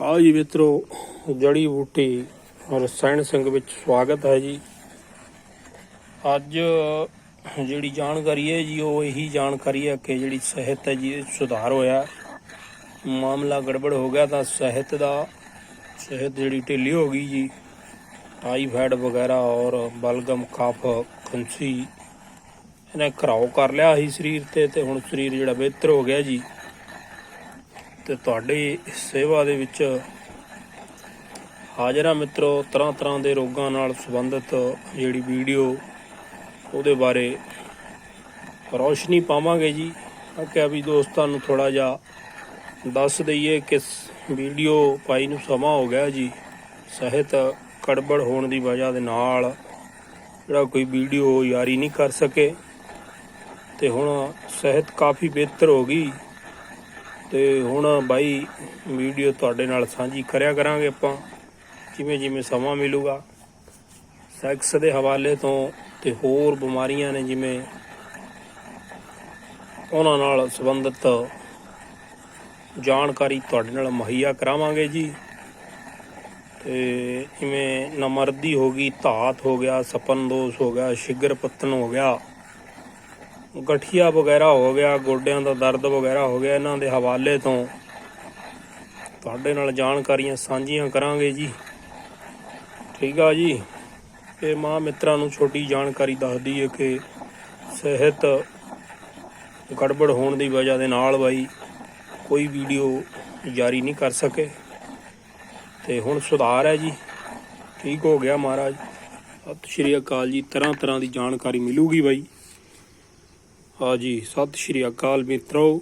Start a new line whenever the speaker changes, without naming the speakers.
ਹਾਂ ਜੀ ਮਿੱਤਰੋ, ਜੜੀ ਬੂਟੀ ਰਸਾਇਣ ਸਿੰਘ ਵਿੱਚ ਸਵਾਗਤ ਹੈ ਜੀ। ਅੱਜ ਜਿਹੜੀ ਜਾਣਕਾਰੀ ਹੈ ਜੀ, ਉਹ ਇਹੀ ਜਾਣਕਾਰੀ ਹੈ ਕਿ ਜਿਹੜੀ ਸਿਹਤ ਹੈ ਜੀ, ਇਹ ਸੁਧਾਰ ਹੋਇਆ। ਮਾਮਲਾ ਗੜਬੜ ਹੋ ਗਿਆ ਤਾਂ ਸਿਹਤ ਦਾ, ਸਿਹਤ ਜਿਹੜੀ ਢਿੱਲੀ ਹੋ ਗਈ ਜੀ। ਟਾਈਫਾਇਡ ਵਗੈਰਾ ਔਰ ਬਲਗਮ, ਕਫ, ਖੰਸੀ, ਇਹਨੇ ਘਰਾਓ ਕਰ ਲਿਆ ਸੀ ਸਰੀਰ ਤੇ ਤੇ ਹੁਣ ਸਰੀਰ ਜਿਹੜਾ ਬਿਹਤਰ ਹੋ ਗਿਆ ਜੀ। ਤੇ ਤੁਹਾਡੀ ਸੇਵਾ ਦੇ ਵਿੱਚ ਹਾਜ਼ਰਾਂ ਮਿੱਤਰੋ ਤਰ੍ਹਾਂ ਤਰ੍ਹਾਂ ਦੇ ਰੋਗਾਂ ਨਾਲ ਸੰਬੰਧਿਤ ਜਿਹੜੀ ਵੀਡੀਓ, ਉਹਦੇ ਬਾਰੇ ਰੌਸ਼ਨੀ ਪਾਵਾਂਗੇ ਜੀ। ਮੈਂ ਕਿਹਾ ਵੀ ਦੋਸਤਾਂ ਨੂੰ ਥੋੜਾ ਜਿਹਾ ਦੱਸ ਦਈਏ ਕਿ ਵੀਡੀਓ ਪਾਈ ਨੂੰ ਸਮਾਂ ਹੋ ਗਿਆ ਜੀ। ਸਿਹਤ ਕੜਬੜ ਹੋਣ ਦੀ ਵਜ੍ਹਾ ਦੇ ਨਾਲ ਜਿਹੜਾ ਕੋਈ ਵੀਡੀਓ ਯਾਰੀ ਨਹੀਂ ਕਰ ਸਕੇ। ਤੇ ਹੁਣ ਸਿਹਤ ਕਾਫੀ ਬਿਹਤਰ ਹੋ ਗਈ। ਤੇ ਹੁਣ ਬਾਈ ਵੀਡੀਓ ਤੁਹਾਡੇ ਨਾਲ ਸਾਂਝੀ ਕਰਿਆ ਕਰਾਂਗੇ ਆਪਾਂ। ਜਿਵੇਂ ਜਿਵੇਂ ਸਮਾਂ ਮਿਲੂਗਾ ਸੈਕਸ ਦੇ ਹਵਾਲੇ ਤੋਂ ਤੇ ਹੋਰ ਬਿਮਾਰੀਆਂ ਨੇ ਜਿਵੇਂ ਉਹਨਾਂ ਨਾਲ ਸੰਬੰਧਿਤ ਜਾਣਕਾਰੀ ਤੁਹਾਡੇ ਨਾਲ ਮੁਹੱਈਆ ਕਰਾਵਾਂਗੇ ਜੀ। ਤੇ ਜਿਵੇਂ ਨਮਰਦੀ ਹੋ ਗਈ, ਧਾਤ ਹੋ ਗਿਆ ਸਪਨ ਦੋਸ਼ ਹੋ ਗਿਆ ਸ਼ਿਗਰ ਪੱਤਨ ਹੋ ਗਿਆ ਗਠੀਆ ਵਗੈਰਾ ਹੋ ਗਿਆ, ਗੋਡਿਆਂ ਦਾ ਦਰਦ ਵਗੈਰਾ ਹੋ ਗਿਆ ਇਹਨਾਂ ਦੇ ਹਵਾਲੇ ਤੋਂ। ਤੁਹਾਡੇ ਨਾਲ ਜਾਣਕਾਰੀਆਂ ਸਾਂਝੀਆਂ ਕਰਾਂਗੇ ਜੀ। ਠੀਕ ਆ ਜੀ? ਇਹ ਮਾਂ ਮਿੱਤਰਾਂ ਨੂੰ ਛੋਟੀ ਜਾਣਕਾਰੀ ਦੱਸਦੀ ਹੈ ਕਿ ਸਿਹਤ ਗੜਬੜ ਹੋਣ ਦੀ ਵਜ੍ਹਾ ਦੇ ਨਾਲ ਬਾਈ ਕੋਈ ਵੀਡੀਓ ਜਾਰੀ ਨਹੀਂ ਕਰ ਸਕੇ। ਤੇ ਹੁਣ ਸੁਧਾਰ ਹੈ ਜੀ। ਠੀਕ ਹੋ ਗਿਆ ਮਹਾਰਾਜ। ਸਤਿ ਸ਼੍ਰੀ ਅਕਾਲ ਜੀ। ਤਰ੍ਹਾਂ ਤਰ੍ਹਾਂ ਦੀ ਜਾਣਕਾਰੀ ਮਿਲੂਗੀ ਬਾਈ। ਹਾਂ ਜੀ ਸਤਿ ਸ਼੍ਰੀ ਅਕਾਲ ਮਿੱਤਰੋ।